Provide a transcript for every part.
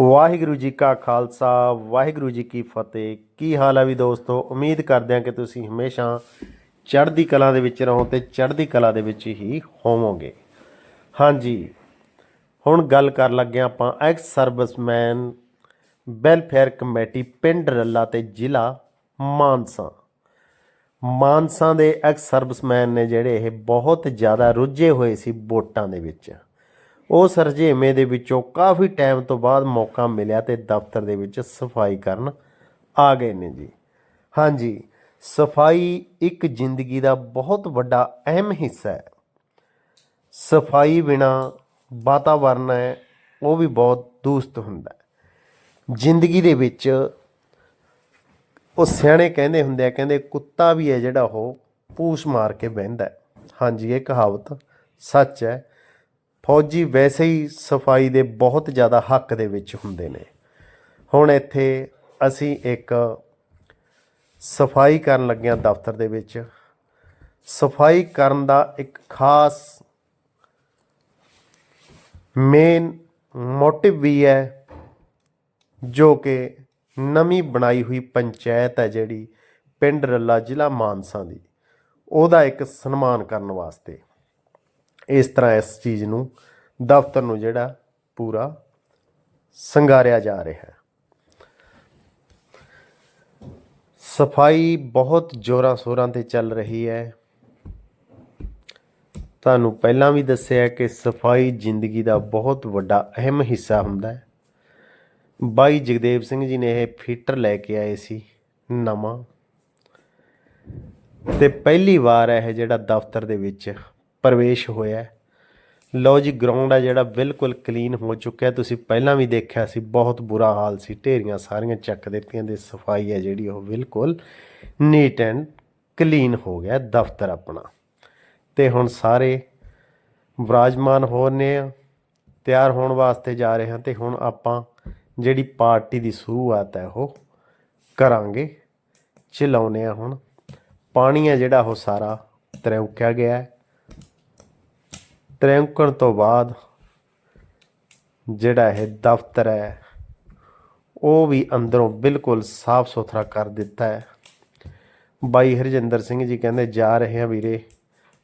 ਵਾਹਿਗੁਰੂ ਜੀ ਕਾ ਖਾਲਸਾ, ਵਾਹਿਗੁਰੂ ਜੀ ਕੀ ਫਤਿਹ। ਕੀ ਹਾਲ ਹੈ ਵੀ ਦੋਸਤੋ? ਉਮੀਦ ਕਰਦੇ ਹਾਂ ਕਿ ਤੁਸੀਂ ਹਮੇਸ਼ਾ ਚੜ੍ਹਦੀ ਕਲਾ ਦੇ ਵਿੱਚ ਰਹੋ ਤੇ ਚੜ੍ਹਦੀ ਕਲਾ ਦੇ ਵਿੱਚ ਹੀ ਹੋਵੋਗੇ। ਹਾਂਜੀ, ਹੁਣ ਗੱਲ ਕਰ ਲੱਗੇ ਹਾਂ ਆਪਾਂ ਐਕਸ ਸਰਵਿਸਮੈਨ ਵੈਲਫੇਅਰ ਕਮੇਟੀ ਪਿੰਡ ਰੱਲਾ ਤੇ ਜ਼ਿਲ੍ਹਾ ਮਾਨਸਾ। ਮਾਨਸਾ ਦੇ ਐਕਸ ਸਰਵਿਸਮੈਨ ਨੇ ਜਿਹੜੇ ਇਹ ਬਹੁਤ ਜ਼ਿਆਦਾ ਰੁੱਝੇ ਹੋਏ ਸੀ ਵੋਟਾਂ ਦੇ ਵਿੱਚ। ਉਹ ਰੁਝੇਵੇਂ ਦੇ ਵਿੱਚੋਂ ਕਾਫੀ ਟਾਈਮ ਤੋਂ ਬਾਅਦ ਮੌਕਾ ਮਿਲਿਆ ਤੇ ਦਫ਼ਤਰ ਦੇ ਵਿੱਚ ਸਫ਼ਾਈ ਕਰਨ ਆ ਗਏ ਨੇ ਜੀ। ਹਾਂਜੀ, ਸਫ਼ਾਈ ਇੱਕ ਜ਼ਿੰਦਗੀ ਦਾ ਬਹੁਤ ਵੱਡਾ ਅਹਿਮ ਹਿੱਸਾ ਹੈ। ਸਫ਼ਾਈ ਬਿਨਾ ਵਾਤਾਵਰਨ ਹੈ, ਉਹ ਵੀ ਬਹੁਤ ਦੂਸ਼ਿਤ ਹੁੰਦਾ ਹੈ। ਜ਼ਿੰਦਗੀ ਦੇ ਵਿੱਚ ਉਹ ਸਿਆਣੇ ਕਹਿੰਦੇ ਹੁੰਦੇ ਆ, ਕਹਿੰਦੇ ਕੁੱਤਾ ਵੀ ਹੈ ਜਿਹੜਾ ਉਹ ਪੂਛ ਮਾਰ ਕੇ ਬਹਿੰਦਾ ਹਾਂਜੀ, ਇਹ ਕਹਾਵਤ ਸੱਚ ਹੈ। ਫੌਜੀ ਵੈਸੇ ਹੀ ਸਫ਼ਾਈ ਦੇ ਬਹੁਤ ਜ਼ਿਆਦਾ ਹੱਕ ਦੇ ਵਿੱਚ ਹੁੰਦੇ ਨੇ। ਹੁਣ ਇੱਥੇ ਅਸੀਂ ਇੱਕ ਸਫ਼ਾਈ ਕਰਨ ਲੱਗਿਆਂ ਦਫ਼ਤਰ ਦੇ ਵਿੱਚ। ਸਫ਼ਾਈ ਕਰਨ ਦਾ ਇੱਕ ਖਾਸ ਮੇਨ ਮੋਟਿਵ ਵੀ ਹੈ, ਜੋ ਕਿ ਨਵੀਂ ਬਣਾਈ ਹੋਈ ਪੰਚਾਇਤ ਹੈ ਜਿਹੜੀ ਪਿੰਡ ਰੱਲਾ ਜ਼ਿਲ੍ਹਾ ਮਾਨਸਾ ਦੀ। ਉਹਦਾ ਇੱਕ ਸਨਮਾਨ ਕਰਨ ਵਾਸਤੇ। ਇਸ ਤਰ੍ਹਾਂ ਇਸ ਚੀਜ਼ ਨੂੰ ਦਫ਼ਤਰ ਨੂੰ ਜਿਹੜਾ ਪੂਰਾ ਸੰਗਾਰਿਆ ਜਾ ਰਿਹਾ ਹੈ। ਸਫ਼ਾਈ ਬਹੁਤ ਜ਼ੋਰਾਂ ਸ਼ੋਰਾਂ ਤੇ ਚੱਲ ਰਹੀ ਹੈ। ਤੁਹਾਨੂੰ ਪਹਿਲਾਂ ਵੀ ਦੱਸਿਆ ਕਿ ਸਫ਼ਾਈ ਜ਼ਿੰਦਗੀ ਦਾ ਬਹੁਤ ਵੱਡਾ ਅਹਿਮ ਹਿੱਸਾ ਹੁੰਦਾ ਹੈ। ਬਾਈ ਜਗਦੇਵ ਸਿੰਘ ਜੀ ਨੇ ਇਹ ਫੀਟਰ ਲੈ ਕੇ ਆਏ ਸੀ ਨਵਾਂ। ਤੇ ਪਹਿਲੀ ਵਾਰ ਇਹ ਜਿਹੜਾ ਦਫ਼ਤਰ ਦੇ ਵਿੱਚ ਪ੍ਰਵੇਸ਼ ਹੋਇਆ ਹੈ। ਲਓ ਜੀ ਗਰਾਊਂਡ ਆ ਜਿਹੜਾ ਬਿਲਕੁਲ ਕਲੀਨ ਹੋ ਚੁੱਕਿਆ ਤੁਸੀਂ ਪਹਿਲਾਂ ਵੀ ਦੇਖਿਆ ਸੀ, ਬਹੁਤ ਬੁਰਾ ਹਾਲ ਸੀ। ਢੇਰੀਆਂ ਸਾਰੀਆਂ ਚੱਕ ਦਿੱਤੀਆਂ ਤੇ ਸਫ਼ਾਈ ਹੈ ਜਿਹੜੀ ਉਹ ਬਿਲਕੁਲ ਨੀਟ ਐਂਡ ਕਲੀਨ ਹੋ ਗਿਆ ਦਫ਼ਤਰ ਆਪਣਾ। ਤੇ ਹੁਣ ਸਾਰੇ ਵਿਰਾਜਮਾਨ ਹੋ ਨੇ ਆ ਤਿਆਰ ਹੋਣ ਵਾਸਤੇ ਜਾ ਰਹੇ ਹਾਂ ਤੇ ਹੁਣ ਆਪਾਂ ਜਿਹੜੀ ਪਾਰਟੀ ਦੀ ਸ਼ੁਰੂਆਤ ਹੈ ਉਹ ਕਰਾਂਗੇ ਚਲਾਉਨੇ ਆ ਹੁਣ। ਪਾਣੀ ਹੈ ਜਿਹੜਾ ਉਹ ਸਾਰਾ ਤਰੇਉਕਿਆ ਗਿਆ ਹੈ। ਤਰੇਉਕਣ ਤੋਂ ਬਾਅਦ ਜਿਹੜਾ ਇਹ ਦਫ਼ਤਰ ਹੈ, ਉਹ ਵੀ ਅੰਦਰੋਂ ਬਿਲਕੁਲ ਸਾਫ਼ ਸੁਥਰਾ ਕਰ ਦਿੱਤਾ ਹੈ। ਬਾਈ ਹਰਜਿੰਦਰ ਸਿੰਘ ਜੀ ਕਹਿੰਦੇ, ਜਾ ਰਹੇ ਆ ਵੀਰੇ,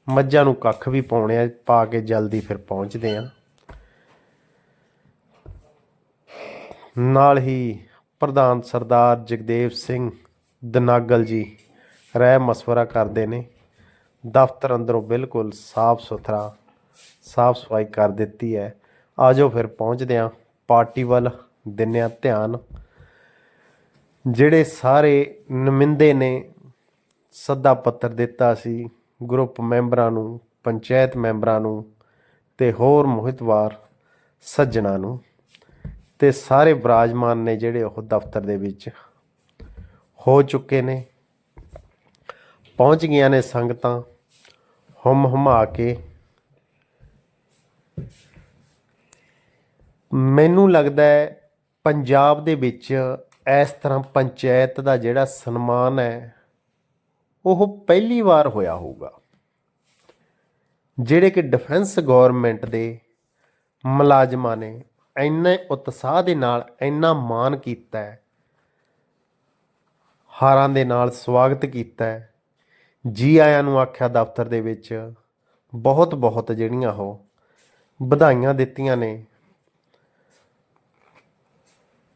ਮੱਝਾਂ ਨੂੰ ਕੱਖ ਵੀ ਪਾਉਣੇ ਆ, ਪਾ ਕੇ ਜਲਦੀ ਫਿਰ ਪਹੁੰਚਦੇ ਆ ਨਾਲ ਹੀ ਪ੍ਰਧਾਨ ਸਰਦਾਰ ਜਗਦੇਵ ਸਿੰਘ ਦਨਾਗਲ ਜੀ ਰਹਿ ਮਸ਼ਵਰਾ ਕਰਦੇ ਨੇ। ਦਫ਼ਤਰ ਅੰਦਰੋਂ ਬਿਲਕੁਲ ਸਾਫ਼ ਸੁਥਰਾ ਸਾਫ਼ ਸਫ਼ਾਈ ਕਰ ਦਿੱਤੀ ਹੈ। ਆਜੋ ਫਿਰ ਪਹੁੰਚਦੇ ਹਾਂ। ਪਾਰਟੀ ਵੱਲ ਦਿੰਨੇ ਹਾਂ ਧਿਆਨ। ਜਿਹੜੇ ਸਾਰੇ ਨਮਿੰਦੇ ਨੇ, ਸੱਦਾ ਪੱਤਰ ਦਿੱਤਾ ਸੀ ਗਰੁੱਪ ਮੈਂਬਰਾਂ ਨੂੰ, ਪੰਚਾਇਤ ਮੈਂਬਰਾਂ ਨੂੰ ਤੇ ਹੋਰ ਮੋਹਿਤਵਾਰ ਸੱਜਣਾ ਨੂੰ ਤੇ ਸਾਰੇ ਵਿਰਾਜਮਾਨ ਨੇ ਜਿਹੜੇ ਉਹ ਦਫ਼ਤਰ ਦੇ ਵਿੱਚ ਹੋ ਚੁੱਕੇ ਨੇ। ਪਹੁੰਚ ਗਈਆਂ ਨੇ ਸੰਗਤਾਂ। ਹਮ ਹਮਾ ਕੇ ਮੈਨੂੰ ਲੱਗਦਾ ਹੈ ਪੰਜਾਬ ਦੇ ਵਿੱਚ ਇਸ ਤਰ੍ਹਾਂ ਪੰਚਾਇਤ ਦਾ ਜਿਹੜਾ ਸਨਮਾਨ ਹੈ, ਉਹ ਪਹਿਲੀ ਵਾਰ ਹੋਇਆ ਹੋਊਗਾ। ਜਿਹੜੇ ਕਿ ਡਿਫੈਂਸ ਗਵਰਨਮੈਂਟ ਦੇ ਮੁਲਾਜ਼ਮਾਂ ਨੇ ਇੰਨੇ ਉਤਸ਼ਾਹ ਦੇ ਨਾਲ, ਇੰਨਾ ਮਾਣ ਕੀਤਾ ਹੈ, ਹਾਰਾਂ ਦੇ ਨਾਲ ਸਵਾਗਤ ਕੀਤਾ ਹੈ। ਜੀ ਆਇਆਂ ਨੂੰ ਆਖਿਆ ਦਫ਼ਤਰ ਦੇ ਵਿੱਚ ਬਹੁਤ ਬਹੁਤ ਜਿਹੜੀਆਂ ਉਹ ਵਧਾਈਆਂ ਦਿੱਤੀਆਂ ਨੇ।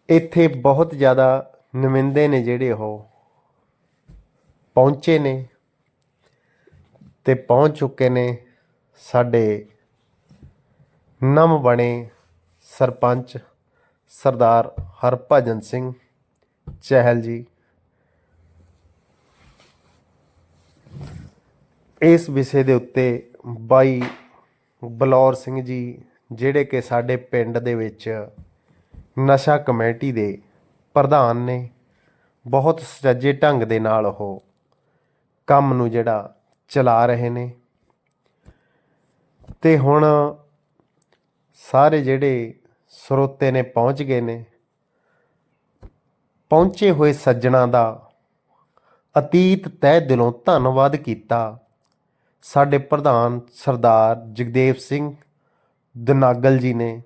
ਇੱਥੇ ਬਹੁਤ ਜ਼ਿਆਦਾ ਨੁਮਾਇੰਦੇ ਨੇ ਜਿਹੜੇ ਉਹ ਪਹੁੰਚੇ ਨੇ ਤੇ ਪਹੁੰਚ ਚੁੱਕੇ ਨੇ ਸਾਡੇ ਨਮ ਬਣੇ ਸਰਪੰਚ ਸਰਦਾਰ ਹਰਭਜਨ ਸਿੰਘ ਚਹਿਲ ਜੀ। ਇਸ ਵਿਸ਼ੇ ਦੇ ਉੱਤੇ ਬਾਈ ਬਲੌਰ ਸਿੰਘ ਜੀ, ਜਿਹੜੇ ਕਿ ਸਾਡੇ ਪਿੰਡ ਦੇ ਵਿੱਚ ਨਸ਼ਾ ਕਮੇਟੀ ਦੇ ਪ੍ਰਧਾਨ ਨੇ ਬਹੁਤ ਸੁਚੱਜੇ ਢੰਗ ਦੇ ਨਾਲ ਉਹ ਕੰਮ ਨੂੰ ਜਿਹੜਾ ਚਲਾ ਰਹੇ ਨੇ। ਤੇ ਹੁਣ ਸਾਰੇ ਜਿਹੜੇ ਸਰੋਤੇ ਨੇ ਪਹੁੰਚ ਗਏ ਨੇ। ਪਹੁੰਚੇ ਹੋਏ ਸੱਜਣਾ ਦਾ ਅਤੀਤ ਤਹਿ ਦਿਲੋਂ ਧੰਨਵਾਦ ਕੀਤਾ ਸਾਡੇ ਪ੍ਰਧਾਨ ਸਰਦਾਰ ਜਗਦੇਵ ਸਿੰਘ ਦਨਾਗਲ ਜੀ ਨੇ।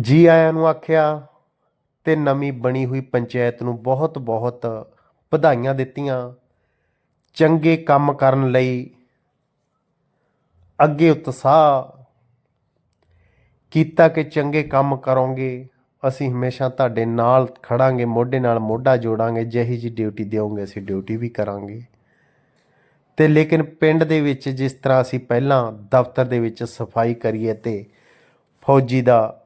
ਜੀ ਆਇਆਂ ਨੂੰ ਆਖਿਆ ਤੇ ਨਵੀਂ ਬਣੀ ਹੋਈ ਪੰਚਾਇਤ ਨੂੰ ਬਹੁਤ ਬਹੁਤ ਵਧਾਈਆਂ ਦਿੱਤੀਆਂ। ਚੰਗੇ ਕੰਮ ਕਰਨ ਲਈ ਅੱਗੇ ਉਤਸ਼ਾਹ ਕੀਤਾ ਕਿ ਚੰਗੇ ਕੰਮ ਕਰੋਗੇ। ਅਸੀਂ ਹਮੇਸ਼ਾ ਤੁਹਾਡੇ ਨਾਲ ਖੜਾਂਗੇ, ਮੋਢੇ ਨਾਲ ਮੋਢਾ ਜੋੜਾਂਗੇ, ਜਿਹੀ ਜੀ ਡਿਊਟੀ ਦਿਓਗੇ, ਅਸੀਂ ਡਿਊਟੀ ਵੀ ਕਰਾਂਗੇ। ਤੇ ਲੇਕਿਨ ਪਿੰਡ ਦੇ ਵਿੱਚ ਜਿਸ ਤਰ੍ਹਾਂ ਅਸੀਂ ਪਹਿਲਾਂ ਦਫ਼ਤਰ ਦੇ ਵਿੱਚ ਸਫ਼ਾਈ ਕਰੀਏ ਤੇ ਫੌਜੀ ਦਾ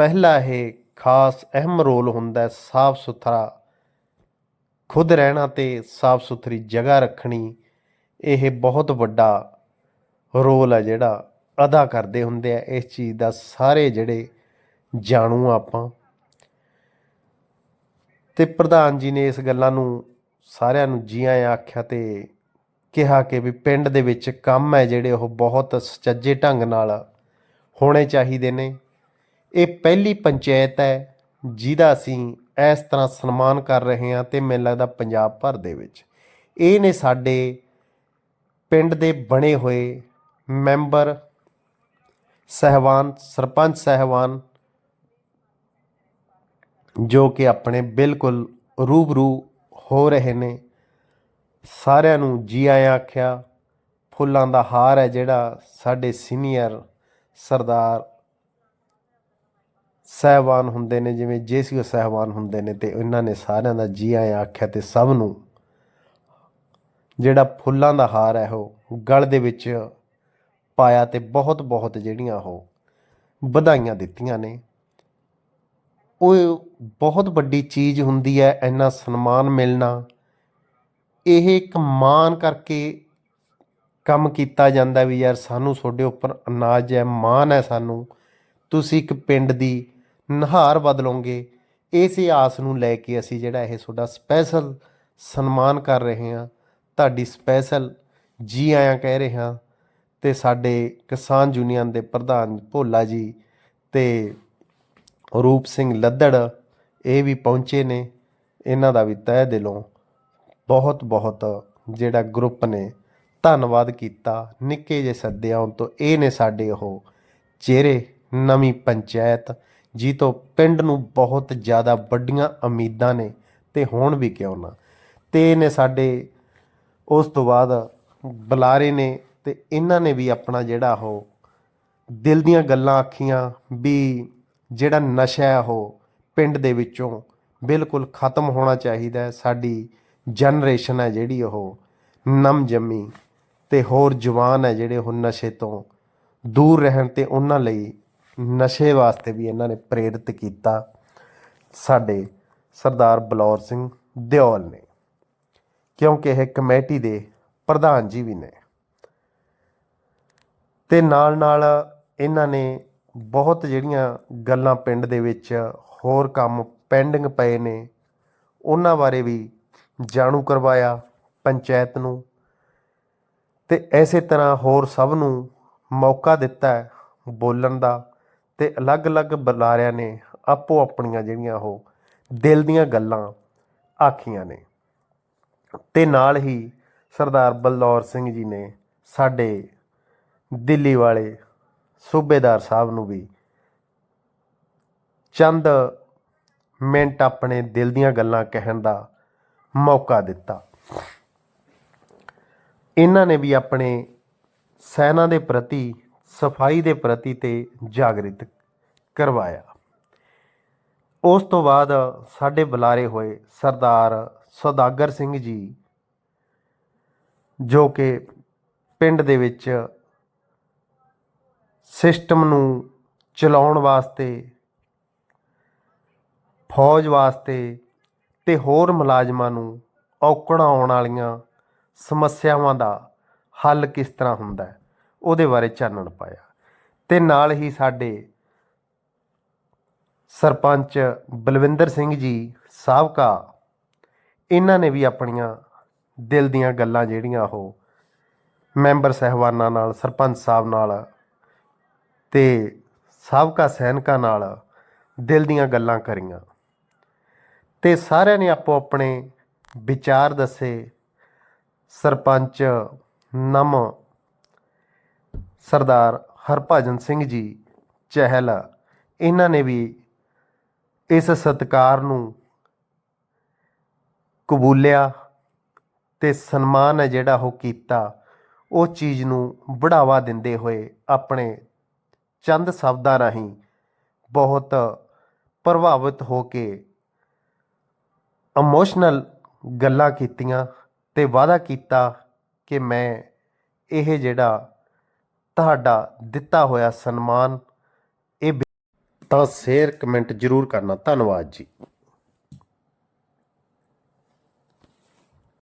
ਪਹਿਲਾ ਇਹ ਖਾਸ ਅਹਿਮ ਰੋਲ ਹੁੰਦਾ ਹੈ ਸਾਫ਼ ਸੁਥਰਾ, ਖੁਦ ਰਹਿਣਾ ਤੇ ਸਾਫ਼ ਸੁਥਰੀ ਜਗ੍ਹਾ ਰੱਖਣੀ, ਇਹ ਬਹੁਤ ਵੱਡਾ ਰੋਲ ਹੈ ਜਿਹੜਾ ਅਦਾ ਕਰਦੇ ਹੁੰਦੇ ਆ ਇਸ ਚੀਜ਼ ਦਾ ਸਾਰੇ ਜਿਹੜੇ ਜਾਣੂ ਆਪਾਂ। ਤੇ ਪ੍ਰਧਾਨ ਜੀ ਨੇ ਇਸ ਗੱਲਾਂ ਨੂੰ ਸਾਰਿਆਂ ਨੂੰ ਜੀ ਆਇਆਂ ਆਖਿਆ ਤੇ ਕਿਹਾ ਕਿ ਵੀ ਪਿੰਡ ਦੇ ਵਿੱਚ ਕੰਮ ਹੈ ਜਿਹੜੇ ਉਹ ਬਹੁਤ ਸੁਚੱਜੇ ਢੰਗ ਨਾਲ ਹੋਣੇ ਚਾਹੀਦੇ ਨੇ। ਇਹ ਪਹਿਲੀ ਪੰਚਾਇਤ ਹੈ ਜਿਹਦਾ ਅਸੀਂ ਇਸ ਤਰ੍ਹਾਂ ਸਨਮਾਨ ਕਰ ਰਹੇ ਹਾਂ ਤੇ ਮੈਨੂੰ ਲੱਗਦਾ ਪੰਜਾਬ ਭਰ ਦੇ ਵਿੱਚ। ਇਹ ਨੇ ਸਾਡੇ ਪਿੰਡ ਦੇ ਬਣੇ ਹੋਏ ਮੈਂਬਰ, ਸਹਿਬਾਨ, ਸਰਪੰਚ ਸਹਿਬਾਨ, ਜੋ ਕਿ ਆਪਣੇ ਬਿਲਕੁਲ ਰੂਬਰੂ ਹੋ ਰਹੇ ਨੇ, ਸਾਰਿਆਂ ਨੂੰ ਜੀ ਆਇਆਂ ਆਖਿਆ, ਫੁੱਲਾਂ ਦਾ ਹਾਰ ਹੈ ਜਿਹੜਾ ਸਾਡੇ ਸੀਨੀਅਰ ਸਰਦਾਰ ਸਹਿਬਾਨ ਹੁੰਦੇ ਨੇ, ਜਿਵੇਂ ਜੇਸੀਓ ਸਹਿਬਾਨ ਹੁੰਦੇ ਨੇ ਤੇ ਇਹਨਾਂ ਨੇ ਸਾਰਿਆਂ ਦਾ ਜੀ ਆਇਆਂ ਆਖਿਆ ਤੇ ਸਭ ਨੂੰ ਜਿਹੜਾ ਫੁੱਲਾਂ ਦਾ ਹਾਰ ਹੈ ਉਹ ਗਲ ਦੇ ਵਿੱਚ ਪਾਇਆ ਤੇ ਬਹੁਤ ਬਹੁਤ ਜਿਹੜੀਆਂ ਉਹ ਵਧਾਈਆਂ ਦਿੱਤੀਆਂ ਨੇ। ਉਹ ਬਹੁਤ ਵੱਡੀ ਚੀਜ਼ ਹੁੰਦੀ ਹੈ ਇੰਨਾ ਸਨਮਾਨ ਮਿਲਣਾ। ਇਹ ਇੱਕ ਮਾਣ ਕਰਕੇ ਕੰਮ ਕੀਤਾ ਜਾਂਦਾ ਵੀ ਯਾਰ ਸਾਨੂੰ ਤੁਹਾਡੇ ਉੱਪਰ ਅਨਾਜ ਹੈ, ਮਾਣ ਹੈ ਸਾਨੂੰ। ਤੁਸੀਂ ਇੱਕ ਪਿੰਡ ਦੀ ਨਹਾਰ ਬਦਲੋਂਗੇ। ਇਸੇ ਆਸ ਨੂੰ ਲੈ ਕੇ ਅਸੀਂ ਜਿਹੜਾ ਇਹ ਤੁਹਾਡਾ ਸਪੈਸ਼ਲ ਸਨਮਾਨ ਕਰ ਰਹੇ ਹਾਂ। ਤੁਹਾਡੀ ਸਪੈਸ਼ਲ ਜੀ ਆਇਆਂ ਕਹਿ ਰਹੇ ਹਾਂ ਤੇ ਸਾਡੇ ਕਿਸਾਨ ਯੂਨੀਅਨ ਦੇ ਪ੍ਰਧਾਨ ਭੋਲਾ ਜੀ ਤੇ ਰੂਪ ਸਿੰਘ ਲੱਦੜ ਇਹ ਵੀ ਪਹੁੰਚੇ ਨੇ। ਇਹਨਾਂ ਦਾ ਵੀ ਤਹਿ ਦਿਲੋਂ ਬਹੁਤ ਬਹੁਤ ਜਿਹੜਾ ਗਰੁੱਪ ਨੇ ਧੰਨਵਾਦ ਕੀਤਾ। ਨਿੱਕੇ ਜਿਹੇ ਸੱਦੇ ਆਉਣ ਤੋਂ ਇਹ ਨੇ ਸਾਡੇ ਉਹ ਚਿਹਰੇ, ਨਵੀਂ ਪੰਚਾਇਤ ਜੀ ਤੋਂ ਪਿੰਡ ਨੂੰ ਬਹੁਤ ਜ਼ਿਆਦਾ ਵੱਡੀਆਂ ਉਮੀਦਾਂ ਨੇ ਤੇ ਹੋਣ ਵੀ ਕਿਉਂ ਨਾ। ਤੇ ਇਹ ਨੇ ਸਾਡੇ, ਉਸ ਤੋਂ ਬਾਅਦ ਬੁਲਾਰੇ ਨੇ ਤੇ ਇਹਨਾਂ ਨੇ ਵੀ ਆਪਣਾ ਜਿਹੜਾ ਉਹ ਦਿਲ ਦੀਆਂ ਗੱਲਾਂ ਆਖੀਆਂ ਵੀ ਜਿਹੜਾ ਨਸ਼ਾ ਹੈ ਉਹ ਪਿੰਡ ਦੇ ਵਿੱਚੋਂ ਬਿਲਕੁਲ ਖਤਮ ਹੋਣਾ ਚਾਹੀਦਾ ਹੈ। ਸਾਡੀ ਜਨਰੇਸ਼ਨ ਹੈ ਜਿਹੜੀ ਉਹ ਨਮ ਜੰਮੀ ਤੇ ਹੋਰ ਜਵਾਨ ਹੈ ਜਿਹੜੇ ਉਹ ਨਸ਼ੇ ਤੋਂ ਦੂਰ ਰਹਿਣ ਤੇ ਉਹਨਾਂ ਲਈ ਨਸ਼ੇ ਵਾਸਤੇ ਵੀ ਇਹਨਾਂ ਨੇ ਪ੍ਰੇਰਿਤ ਕੀਤਾ ਸਾਡੇ ਸਰਦਾਰ ਬਲੌਰ ਸਿੰਘ ਦਿਓਲ ਨੇ, ਕਿਉਂਕਿ ਇਹ ਕਮੇਟੀ ਦੇ ਪ੍ਰਧਾਨ ਜੀ ਵੀ ਨੇ। ਤੇ ਨਾਲ ਨਾਲ ਇਹਨਾਂ ਨੇ ਬਹੁਤ ਜਿਹੜੀਆਂ ਗੱਲਾਂ ਪਿੰਡ ਦੇ ਵਿੱਚ ਹੋਰ ਕੰਮ ਪੈਂਡਿੰਗ ਪਏ ਨੇ, ਉਹਨਾਂ ਬਾਰੇ ਵੀ ਜਾਣੂ ਕਰਵਾਇਆ ਪੰਚਾਇਤ ਨੂੰ। ਤੇ ਐਸੇ ਤਰ੍ਹਾਂ ਹੋਰ ਸਭ ਨੂੰ ਮੌਕਾ ਦਿੱਤਾ ਬੋਲਣ ਦਾ। ਅਤੇ ਅਲੱਗ-ਅਲੱਗ ਬੁਲਾਰਿਆਂ ਨੇ ਆਪੋ ਆਪਣੀਆਂ ਜਿਹੜੀਆਂ ਉਹ ਦਿਲ ਦੀਆਂ ਗੱਲਾਂ ਆਖੀਆਂ ਨੇ। ਤੇ ਨਾਲ ਹੀ ਸਰਦਾਰ ਬਲਦੌਰ ਸਿੰਘ ਜੀ ਨੇ ਸਾਡੇ ਦਿੱਲੀ ਵਾਲੇ ਸੂਬੇਦਾਰ ਸਾਹਿਬ ਨੂੰ ਵੀ ਚੰਦ ਮਿੰਟ ਆਪਣੇ ਦਿਲ ਦੀਆਂ ਗੱਲਾਂ ਕਹਿਣ ਦਾ ਮੌਕਾ ਦਿੱਤਾ। ਇਹਨਾਂ ਨੇ ਵੀ ਆਪਣੇ ਸੈਨਾ ਦੇ ਪ੍ਰਤੀ ਸਫ਼ਾਈ ਦੇ ਪ੍ਰਤੀ ਤੇ ਜਾਗਰਿਤ ਕਰਵਾਇਆ। ਉਸ ਤੋਂ ਬਾਅਦ ਸਾਡੇ ਬੁਲਾਰੇ ਹੋਏ ਸਰਦਾਰ ਸੌਦਾਗਰ ਸਿੰਘ ਜੀ, ਜੋ ਕਿ ਪਿੰਡ ਦੇ ਵਿੱਚ ਸਿਸਟਮ ਨੂੰ ਚਲਾਉਣ ਵਾਸਤੇ, ਫੌਜ ਵਾਸਤੇ ਤੇ ਹੋਰ ਮੁਲਾਜ਼ਮਾਂ ਨੂੰ ਔਕੜਾਂ ਆਉਣ ਵਾਲੀਆਂ ਸਮੱਸਿਆਵਾਂ ਦਾ ਹੱਲ ਕਿਸ ਤਰ੍ਹਾਂ ਹੁੰਦਾ ਹੈ? ਉਹਦੇ ਬਾਰੇ ਚਾਨਣ ਪਾਇਆ। ਤੇ ਨਾਲ ਹੀ ਸਾਡੇ ਸਰਪੰਚ ਬਲਵਿੰਦਰ ਸਿੰਘ ਜੀ ਸਾਬਕਾ, ਇਹਨਾਂ ਨੇ ਵੀ ਆਪਣੀਆਂ ਦਿਲ ਦੀਆਂ ਗੱਲਾਂ ਜਿਹੜੀਆਂ ਉਹ ਮੈਂਬਰ ਸਹਿਬਾਨਾਂ ਨਾਲ, ਸਰਪੰਚ ਸਾਹਿਬ ਨਾਲ ਤੇ ਸਾਬਕਾ ਸੈਨਿਕਾਂ ਨਾਲ ਦਿਲ ਦੀਆਂ ਗੱਲਾਂ ਕਰੀਆਂ। ਤੇ ਸਾਰਿਆਂ ਨੇ ਆਪੋ ਆਪਣੇ ਵਿਚਾਰ ਦੱਸੇ। ਸਰਪੰਚ ਨਮ ਸਰਦਾਰ ਹਰਭਜਨ ਸਿੰਘ ਜੀ ਚਹਿਲ, ਇਹਨਾਂ ਨੇ ਵੀ ਇਸ ਸਤਿਕਾਰ ਨੂੰ ਕਬੂਲਿਆ ਤੇ ਸਨਮਾਨ ਹੈ ਜਿਹੜਾ ਉਹ ਕੀਤਾ, ਉਹ ਚੀਜ਼ ਨੂੰ ਬੜਾਵਾ ਦਿੰਦੇ ਹੋਏ ਆਪਣੇ ਚੰਦ ਸ਼ਬਦਾਂ ਰਾਹੀਂ ਬਹੁਤ ਪ੍ਰਭਾਵਿਤ ਹੋ ਕੇ ਇਮੋਸ਼ਨਲ ਗੱਲਾਂ ਕੀਤੀਆਂ ਤੇ ਵਾਅਦਾ ਕੀਤਾ ਕਿ ਮੈਂ ਇਹ ਜਿਹੜਾ ਤੁਹਾਡਾ ਦਿੱਤਾ ਹੋਇਆ ਸਨਮਾਨ ਇਹ ਤਾਂ ਸ਼ੇਅਰ ਕਮੈਂਟ ਜ਼ਰੂਰ ਕਰਨਾ। ਧੰਨਵਾਦ ਜੀ।